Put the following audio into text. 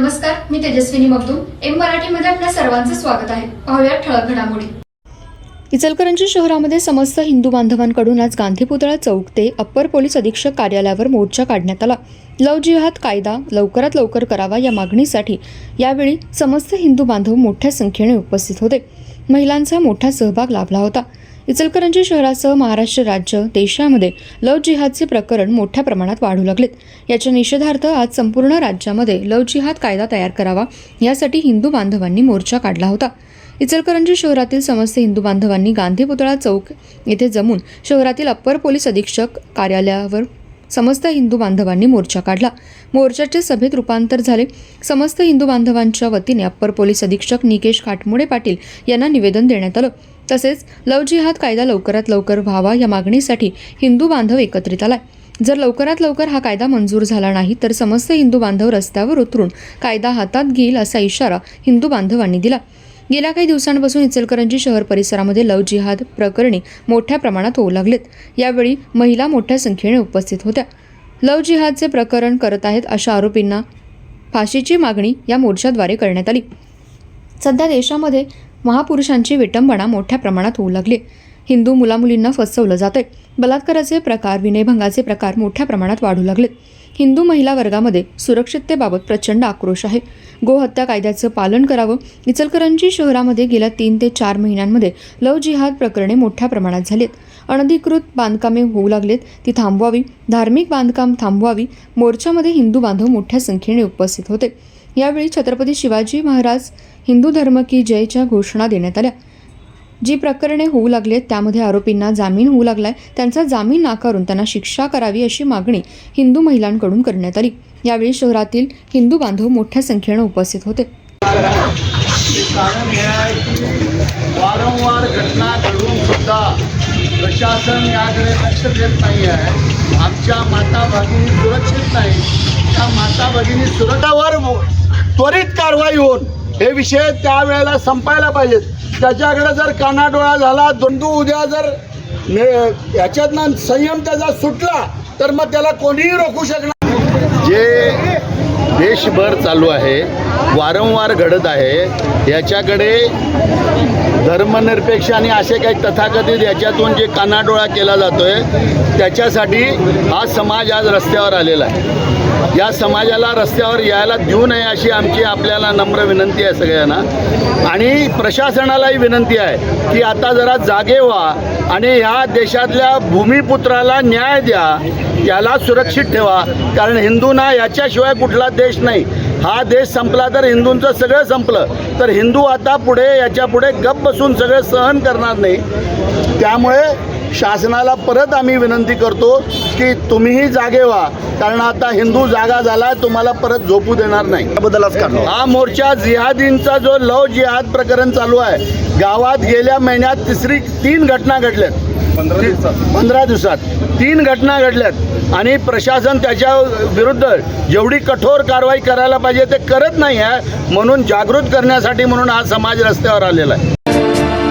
नमस्कार मी तेजस्विनी मगदूम. एम मराठीमध्ये आपल्या सर्वांचं स्वागत आहे. पाहूया ठळक घडामोडी. इचलकरंजी शहरामध्ये समस्त हिंदू बांधवांकडून आज गांधी पुतळा चौक ते अप्पर पोलीस अधीक्षक कार्यालयावर मोर्चा काढण्यात आला. लव जिहाद कायदा लवकरात लवकर करावा या मागणीसाठी यावेळी समस्त हिंदू बांधव मोठ्या संख्येने उपस्थित होते. महिलांचा मोठा सहभाग लाभला होता. इचलकरंजी शहरासह महाराष्ट्र राज्य देशामध्ये लव जिहादचे प्रकरण मोठ्या प्रमाणात वाढू लागलेत. याच्या निषेधार्थ आज संपूर्ण राज्यामध्ये लव जिहाद कायदा तयार करावा यासाठी हिंदू बांधवांनी मोर्चा काढला होता. इचलकरंजी शहरातील समस्त हिंदू बांधवांनी गांधी पुतळा चौक येथे जमून शहरातील अप्पर पोलीस अधीक्षक कार्यालयावर समस्त हिंदू बांधवांनी मोर्चा काढला. मोर्चाचे सभेत रूपांतर झाले. समस्त हिंदू बांधवांच्या वतीने अप्पर पोलीस अधीक्षक निकेश खाटमोडे पाटील यांना निवेदन देण्यात आलं. तसेच लव जिहाद कायदा लवकरात लवकर व्हावा या मागणीसाठी हिंदू बांधव एकत्रित आलाय. जर लवकरात लवकर हा कायदा मंजूर झाला नाही तर समस्त हिंदू बांधव रस्त्यावर उतरून कायदा हातात घेईल असा इशारा हिंदू बांधवांनी दिला. गेल्या काही दिवसांपासून इचलकरंजी शहर परिसरामध्ये लव जिहाद प्रकरणी मोठ्या प्रमाणात होऊ लागलेत. यावेळी महिला मोठ्या संख्येने उपस्थित होत्या. लव जिहादचे प्रकरण करत आहेत अशा आरोपींना फाशीची मागणी या मोर्चाद्वारे करण्यात आली. सध्या देशामध्ये महापुरुषांची विटंबना मोठ्या प्रमाणात होऊ लागली. हिंदू मुलामुलींना फसवलं जातंय. बलात्काराचे प्रकार विनयभंगाचे प्रकार मोठ्या प्रमाणात वाढू लागलेत हिंदू महिला वर्गामध्ये सुरक्षिततेबाबत प्रचंड आक्रोश आहे. गोहत्या कायद्याचं पालन करावं. इचलकरंजी शहरामध्ये गेल्या तीन ते चार महिन्यांमध्ये लव जिहाद प्रकरणे मोठ्या प्रमाणात झालीत. अनधिकृत बांधकामे होऊ लागलेत. ती थांबवावी. धार्मिक बांधकाम थांबवावी. मोर्चामध्ये हिंदू बांधव मोठ्या संख्येने उपस्थित होते. यावेळी छत्रपती शिवाजी महाराज हिंदू धर्म की जयच्या घोषणा देण्यात आल्या. जी प्रकरणे होऊ लागलेत त्यामध्ये आरोपींना जामीन होऊ लागलाय. त्यांचा जामीन नाकारून त्यांना शिक्षा करावी अशी मागणी हिंदू महिलांकडून करण्यात आली. यावेळी शहरातील हिंदू बांधव मोठ्या संख्येनं उपस्थित होते. वारंवार घटना घडून सुद्धा प्रशासन याकडे लक्ष देत नाही आहे. आमच्या माता भगिनी सुरक्षित नाही त्या माता भगिनी सुरक्षावर त्वरित कारवाई होऊन हे विषय त्यावेळेला संपायला पाहिजेत. त्याच्याकडे जर कानाडोळा झाला दोंदू उद्या जर याच्यातनं संयम त्याचा सुटला तर मग त्याला कोणीही रोखू शकणार जे देशभर चालू आहे वारंवार घडत आहे याच्याकडे धर्मनिरपेक्ष आणि असे काही तथाकथित याच्यातून जे कानाडोळा केला जातो आहे त्याच्यासाठी हा समाज आज रस्त्यावर आलेला आहे. या समाजाला रस्त्यावर यायला देऊ नये अशी आमची आपल्याला नम्र विनंती आहे सगळ्यांना. आणि प्रशासनालाही विनंती आहे की आता जरा जागे व्हा आणि ह्या देशातल्या भूमिपुत्राला न्याय द्या याला सुरक्षित ठेवा. कारण हिंदूंना याच्याशिवाय कुठला देश नाही. हा देश संपला तर हिंदूंचं सगळं संपलं. तर हिंदू आता पुढे याच्यापुढे गप्प बसून सगळं सहन करणार नाही. त्यामुळे शासनाला परत आम्ही विनंती करतो की तुम्हीही जागे व्हा. कारण आता हिंदू जागा झाला तुम्हाला परत झोपू देणार नाही. बद्दलच काढलो हा मोर्चा जिहादींचा जो लव जिहाद प्रकरण चालू आहे गावात गेल्या महिन्यात तिसरी तीन घटना घडल्यात. पंधरा दिवसात. पंधरा दिवसात. तीन घटना घडल्यात. आणि प्रशासन त्याच्या विरुद्ध जेवढी कठोर कारवाई करायला पाहिजे ते करत नाही आहे म्हणून जागृत करण्यासाठी म्हणून हा समाज रस्त्यावर आलेला आहे.